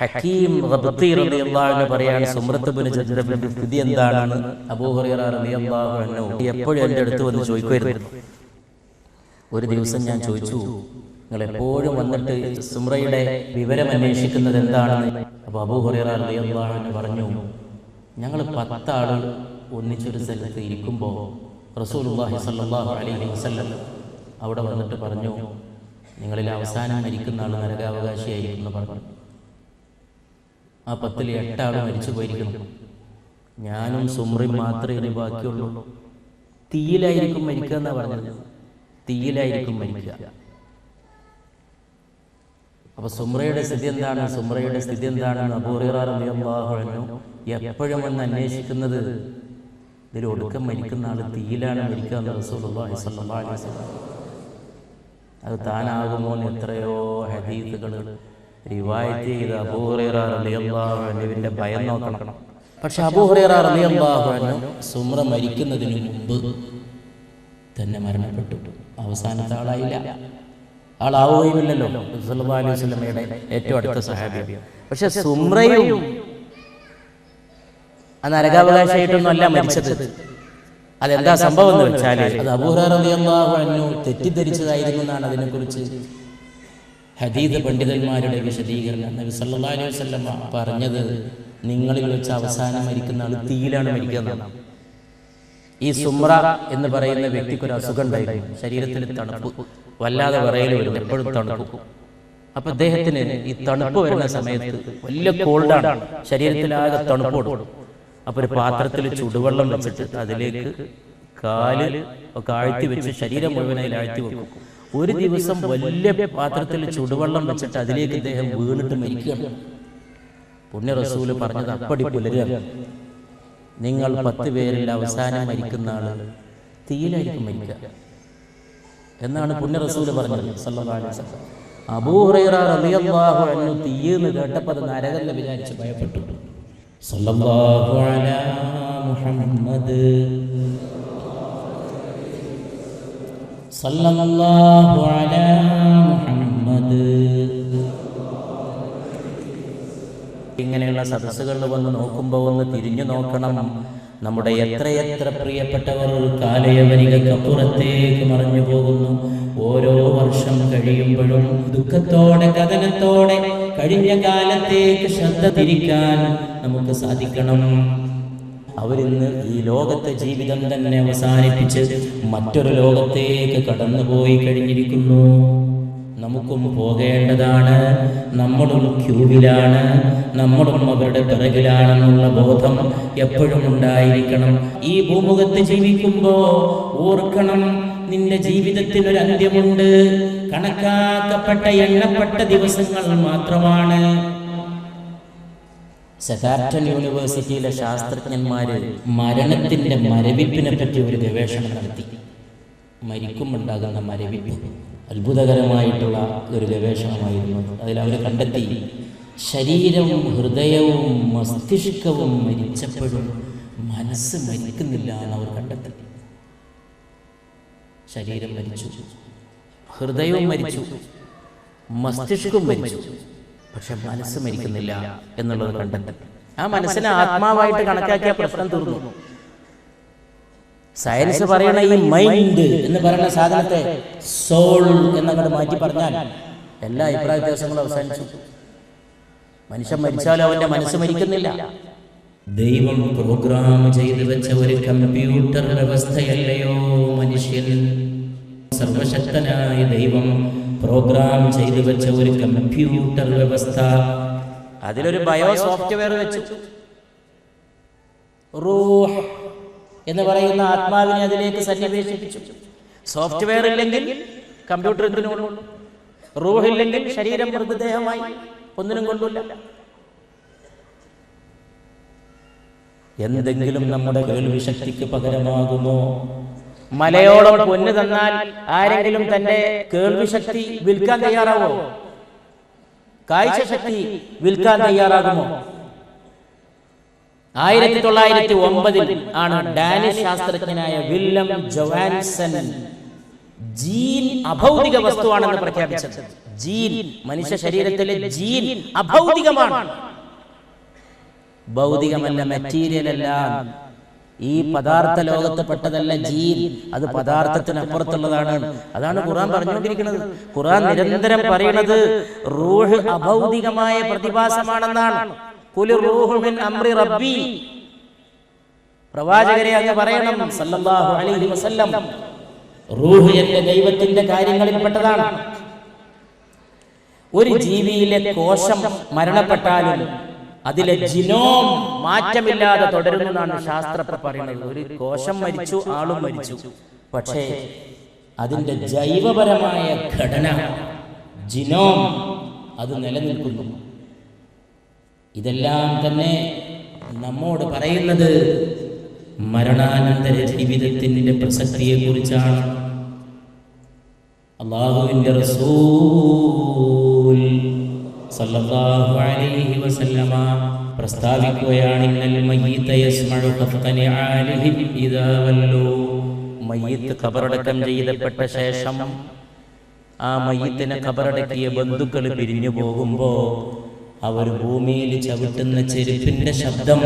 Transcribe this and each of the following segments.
ഹക്കീം പറയാണ് സുമ്രത്ത് ബിൻ ജദ്ദബിന്റെ സ്ഥിതി എന്താണെന്ന് അൻഹു എപ്പോഴും എന്റെ അടുത്ത് വന്ന് ചോദിക്കുമായിരുന്നു. ഒരു ദിവസം ഞാൻ ചോദിച്ചു നിങ്ങൾ എപ്പോഴും വന്നിട്ട് സുമ്രയുടെ വിവരം അന്വേഷിക്കുന്നത് എന്താണെന്ന്? അപ്പോൾ അബൂ ഹുറൈറ റളിയല്ലാഹു അൻഹു പറഞ്ഞു ഞങ്ങൾ പത്താൾ ഒന്നിച്ചൊരു സ്ഥലത്ത് ഇരിക്കുമ്പോൾ റസൂലുള്ളാഹി സ്വല്ലല്ലാഹു അലൈഹി വസല്ലം അവിടെ വന്നിട്ട് പറഞ്ഞു നിങ്ങളിൽ അവസാനം മരിക്കുന്ന ആൾ നരകാവകാശിയായിരിക്കും എന്ന് പറഞ്ഞു. ആ പത്തിൽ എട്ടാൾ മരിച്ചു പോയിരിക്കുന്നു. ഞാനും സുമ്രയും മാത്രമേ ഇനി ബാക്കിയുള്ളൂ. തീയിലായിരിക്കും മരിക്കുക എന്നാ പറഞ്ഞത്. തീയിലായിരിക്കും മരിക്കുക. അപ്പൊ സുമ്രയുടെ സ്ഥിതി എന്താണ്? സുമ്രയുടെ സ്ഥിതി എന്താണ് അബൂറിയാഹു എപ്പോഴും വന്ന് അന്വേഷിക്കുന്നത് ഇതിൽ ഒടുക്കം മരിക്കുന്ന ആൾ തീയിലാണ് മരിക്കുക എന്ന് വസല്ലം അത് താനാകുമോ എത്രയോ ഹദീസുകൾ റിവായത്ത് ചെയ്ത് അബൂഹുറൈറിന്റെ ഭയം നോക്കണം. പക്ഷെ അബൂഹുറൈറിയാഹു സുമ്ര മരിക്കുന്നതിന് മുമ്പ് തന്നെ മരണപ്പെട്ടു. അവസാനത്തെ ആളായില്ല ആളാവുകയുമില്ലല്ലോ അലൈഹി വസല്ലമയുടെ ഏറ്റവും അടുത്ത സഹാബി പക്ഷെ സുമ്രയും ആ നരകാവകാശമായിട്ടൊന്നും അല്ല മരിച്ചത്. അതെന്താ സംഭവം എന്ന് വെച്ചാൽ അത് അബൂഹറിയാഹു തെറ്റിദ്ധരിച്ചതായിരുന്നു എന്നാണ് അതിനെക്കുറിച്ച് ഹദീദ് പണ്ഡിതന്മാരുടെ വിശദീകരണം നബി സല്ലല്ലാഹു അലൈഹി വസല്ലം പറഞ്ഞത് നിങ്ങളിൽ വെച്ച് അവസാനം മരിക്കുന്ന ആൾ തീയിലാണ് മരിക്കുന്നത് ഈ സുമ്ര എന്ന് പറയുന്ന വ്യക്തിക്ക് ഒരു അസുഖം ഉണ്ടായിരുന്നു. ശരീരത്തിൽ തണുപ്പ് വല്ലാതെ വിറയൽ വരും എപ്പോഴും തണുപ്പ് അപ്പൊ അദ്ദേഹത്തിന് ഈ തണുപ്പ് വരുന്ന സമയത്ത് വലിയ കോൾഡാണ് ശരീരത്തിലാകെ തണുപ്പ് കൊടുക്കും. അപ്പൊ ഒരു പാത്രത്തിൽ ചുടുവെള്ളം വെച്ചിട്ട് അതിലേക്ക് കാൽ ഒക്കെ ആഴ്ത്തി വെച്ച് ശരീരം മുഴുവൻ അതിൽ ആഴ്ത്തി വെക്കും. ഒരു ദിവസം വലിയ പാത്രത്തിൽ ചുടുവെള്ളം വെച്ചിട്ട് അതിലേക്ക് ഇദ്ദേഹം വീണിട്ട് മരിക്കുകയാണ് പുണ്യ റസൂൽ പറഞ്ഞത് അപ്പടി പുലരുക. നിങ്ങൾ പത്ത് പേരിൽ അവസാനം മരിക്കുന്ന ആൾ തീയിലായിരിക്കും മരിക്കുക. എന്നാണ് പുണ്യ റസൂൽ പറഞ്ഞത്. സല്ലല്ലാഹു അലൈഹി വസല്ലം. അബൂ ഹുറൈറ റളിയല്ലാഹു അൻഹു തീയെന്ന് കേട്ടപ്പോൾ അത് നരകല്ല വിചാരിച്ച് ഭയപ്പെട്ടു. സല്ലല്ലാഹു അലാ മുഹമ്മദ് സല്ലല്ലാഹു അലാ മുഹമ്മദ്. ഇങ്ങനെയുള്ള സദസ്സുകളിൽ വന്ന് നോക്കുമ്പോൾ ഒന്ന് തിരിഞ്ഞു നോക്കണം. നമ്മുടെ എത്രയെത്ര പ്രിയപ്പെട്ടവർ കാലയവനികൾക്കപ്പുറത്തേക്ക് മറഞ്ഞു പോകുന്നു. ഓരോ വർഷം കഴിയുമ്പോഴും ദുഃഖത്തോടെ കഥനത്തോടെ കഴിഞ്ഞ കാലത്തേക്ക് ശ്രദ്ധ തിരിക്കാൻ നമുക്ക് സാധിക്കണം. അവരിന്ന് ഈ ലോകത്തെ ജീവിതം തന്നെ അവസാനിപ്പിച്ച് മറ്റൊരു ലോകത്തേക്ക് കടന്നുപോയി കഴിഞ്ഞിരിക്കുന്നു. നമുക്കും പോകേണ്ടതാണ്. നമ്മളും ക്യൂവിലാണ്. നമ്മളും അവരുടെ പിറകിലാണെന്നുള്ള ബോധം എപ്പോഴും ഉണ്ടായിരിക്കണം. ഈ ഭൂമുഖത്ത് ജീവിക്കുമ്പോ ഓർക്കണം നിന്റെ ജീവിതത്തിൽ ഒരു അന്ത്യമുണ്ട്. കണക്കാക്കപ്പെട്ട എണ്ണപ്പെട്ട ദിവസങ്ങൾ മാത്രമാണ്. സകാർട്ടൺ യൂണിവേഴ്സിറ്റിയിലെ ശാസ്ത്രജ്ഞന്മാർ മരണത്തിന്റെ മരവിപ്പിനെ പറ്റി ഒരു ഗവേഷണം നടത്തി. മരിക്കുമുണ്ടാകുന്ന മരവിപ്പ് അത്ഭുതകരമായിട്ടുള്ള ഒരു ഗവേഷണമായിരുന്നു. അതിൽ അവർ കണ്ടെത്തി ശരീരവും ഹൃദയവും മസ്തിഷ്കവും മരിച്ചപ്പോഴും മനസ്സ് മരിക്കുന്നില്ല എന്ന് അവർ കണ്ടെത്തി. ശരീരം മരിച്ചു ഹൃദയവും മരിച്ചു മസ്തിഷ്കവും മരിച്ചു. പക്ഷെ മനസ്സ് മരിക്കുന്നില്ല എന്നുള്ളത് കണ്ടെത്തി ആ മനസ്സിനെ ആത്മാവായിട്ട് കണക്കാക്കിയ പ്രശ്നം തീർന്നു. സയൻസ് പറയണ ഈ മൈൻഡ് എന്ന് പറയുന്ന സാധനത്തെ സോൾ എന്നങ്ങോട്ട് മാറ്റി പറഞ്ഞാൽ എല്ലാ അഭിപ്രായ വ്യത്യാസങ്ങളും അവസാനിച്ചു. മനുഷ്യൻ മരിച്ചാലും അവന്റെ മനസ്സ് മരിക്കുന്നില്ല. ദൈവം പ്രോഗ്രാം ചെയ്തു വെച്ച ഒരു കമ്പ്യൂട്ടർ വ്യവസ്ഥയല്ലയോ മനുഷ്യൻ? സർവശക്തനായ ദൈവം പ്രോഗ്രാം ചെയ്തു വെച്ച ഒരു കമ്പ്യൂട്ടർ വ്യവസ്ഥ. അതിലൊരു ബയോ സോഫ്റ്റ്വെയർ വെച്ചു. റൂഹ് എന്ന് പറയുന്ന ആത്മാവിനെ അതിലേക്ക് സന്നിവേശിപ്പിച്ചു. സോഫ്റ്റ്വെയർ ഇല്ലെങ്കിൽ കമ്പ്യൂട്ടർ റൂഹ് ഇല്ലെങ്കിൽ ശരീരം മൃതദേഹമായി ഒന്നിനും കൊള്ളില്ല എന്തെങ്കിലും നമ്മുടെ കേൾവി ശക്തിക്ക് പകരമാകുമോ? മലയോളം പൊന്ന് തന്നാൽ ആരെങ്കിലും തന്റെ കേൾവിശക്തി വിൽക്കാൻ തയ്യാറാവോ? കാഴ്ച ശക്തി വിൽക്കാൻ തയ്യാറാകുമോ? ആയിരത്തി തൊള്ളായിരത്തി ഒമ്പതിൽ ആണ് ഡാനിഷ് ശാസ്ത്രജ്ഞനായ വില്ലം ജോവാൻസൺ ജീൻ അഭൗതിക വസ്തുവാണെന്ന് പ്രഖ്യാപിച്ചത്. ജീൻ മനുഷ്യ ശരീരത്തിലെ ജീൻ അഭൗതികമാണ്. ഭൗതികമല്ല മെറ്റീരിയൽ അല്ല ഈ പദാർത്ഥ ലോകത്ത് പെട്ടതല്ല ജീൻ. അത് പദാർത്ഥത്തിനപ്പുറത്തുള്ളതാണ്. അതാണ് ഖുറാൻ പറഞ്ഞുകൊണ്ടിരിക്കുന്നത്. ഖുറാൻ നിരന്തരം പറയുന്നത് റൂഹ് അഭൗതികമായ പ്രതിഭാസമാണെന്നാണ്. അമ്രി റബ്ബി. പ്രവാചകരെ അങ്ങ് പറയണം സല്ലല്ലാഹു അലൈഹി വസല്ലം. റൂഹ് എന്റെ ദൈവത്തിന്റെ കാര്യങ്ങളിൽ പെട്ടതാണ് ഒരു ജീവിയിലെ കോശം മരണപ്പെട്ടാലും അതിലെ ജിനോം മാറ്റമില്ലാതെ തുടരുമെന്നാണ് ശാസ്ത്രത്തെ പറയുന്നത്. ഒരു കോശം മരിച്ചു ആളും മരിച്ചു. പക്ഷേ അതിന്റെ ജൈവപരമായ ഘടന ജിനോം അത് നിലനിൽക്കുന്നു. ഇതെല്ലാം തന്നെ നമ്മോട് പറയുന്നത് മരണാനന്തര ജീവിതത്തിന്റെ പ്രസക്തിയെ കുറിച്ചാണ് അള്ളാഹുവിന്റെ റസൂൽ സല്ലല്ലാഹു അലൈഹി വസല്ലമ പ്രസ്താവിക്കുകയാണ് ഇന്നൽ മയ്യിത യസ്മഉ ആലിഹി ഇദാ വല്ലു. ശേഷം ആ മയ്യത്തിനെ ഖബറടക്കിയ ബന്ധുക്കൾ പിരിഞ്ഞു പോകുമ്പോ അവർ ഭൂമിയിൽ ചവിട്ടുന്ന ചെരുപ്പിന്റെ ശബ്ദം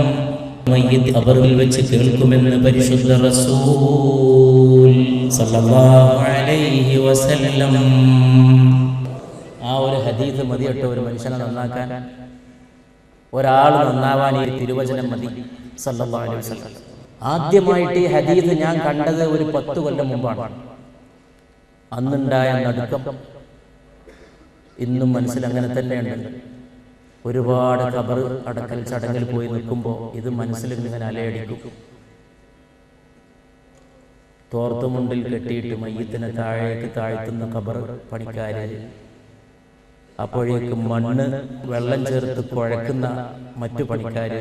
മയ്യത്ത് ഖബറിൽ വെച്ച് കേൾക്കുമെന്ന് പരിശുദ്ധ റസൂൽ സല്ലല്ലാഹു അലൈഹി വസല്ലം ആ ഒരു ഹദീസ് മതിയിട്ട് ഒരു മനുഷ്യനെ നന്നാക്കാൻ ഒരാൾ നന്നാവാൻ ഈ തിരുവചനം മതി. സല്ലല്ലാഹു അലൈഹി വസല്ലം. ആദ്യമായിട്ട് ഈ ഹദീസ് ഞാൻ കണ്ടത് ഒരു പത്ത് കൊല്ലം മുമ്പാണ്. അന്നുണ്ടായ നടുക്കം. ഇന്നും മനസ്സിൽ അങ്ങനെ തന്നെയുണ്ട്. ഒരുപാട് കബർ അടക്കൽ ചടങ്ങിൽ പോയി നിൽക്കുമ്പോൾ ഇത് മനസ്സിൽ ഇങ്ങനെ അലയടിക്കും. തോർത്തുമുണ്ടിൽ കെട്ടിയിട്ട് മയ്യത്തിനെ താഴേക്ക് താഴ്ത്തുന്ന കബർ പണിക്കാര് അപ്പോഴേക്കും മണ്ണ് വെള്ളം ചേർത്ത് കുഴക്കുന്ന മറ്റു പണിക്കാർ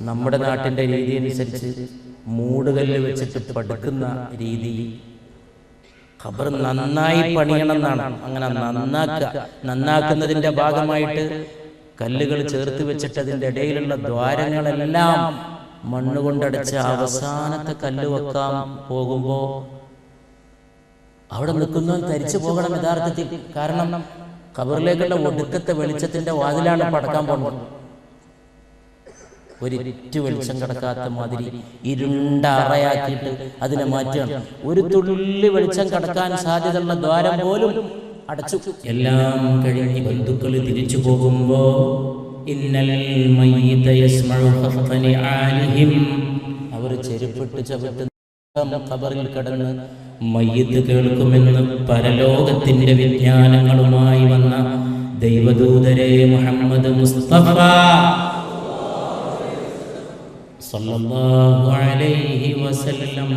നമ്മുടെ നാട്ടിന്റെ രീതി അനുസരിച്ച് മൂടുകല്ല് വെച്ചിട്ട് പടുക്കുന്ന രീതി. ഖബർ നന്നായി പണിയണം എന്നാണ് അങ്ങനെ നന്നാക്കുക. നന്നാക്കുന്നതിന്റെ ഭാഗമായിട്ട് കല്ലുകൾ ചേർത്ത് വെച്ചിട്ട് അതിന്റെ ഇടയിലുള്ള ദ്വാരങ്ങളെല്ലാം മണ്ണുകൊണ്ടടിച്ച് അവസാനത്തെ കല്ല് വെക്കാൻ പോകുമ്പോ അവിടെ നിൽക്കുന്നവൻ തരിച്ചു പോകണം യഥാർത്ഥത്തിൽ. കാരണം കബറിലേക്കുള്ള ഒടുക്കത്തെ വെളിച്ചത്തിന്റെ വാതിലാണ് പടക്കാൻ പോകുന്നത്. ഒരിറ്റു വെളിച്ചം കിടക്കാത്ത മാതിരി ഇരുണ്ട അറയാക്കിയിട്ട് അതിനെ മാറ്റുകയാണ്. ഒരു തുള്ളി വെളിച്ചം കടക്കാൻ സാധ്യതയുള്ള ദ്വാരം പോലും അടച്ചു. എല്ലാം കഴിഞ്ഞ് ബന്ധുക്കൾ തിരിച്ചു പോകുമ്പോ അവർ ചെരുപ്പിട്ട് ചവിട്ടുന്ന കബറിൽ കിടന്ന് മയ്യത്ത് കേൾക്കുമെന്ന് പരലോകത്തിന്റെ വിജ്ഞാനങ്ങളുമായി വന്ന ദൈവദൂതരെ മുഹമ്മദ് മുസ്തഫ. സല്ലല്ലാഹു അലൈഹി വസല്ലം.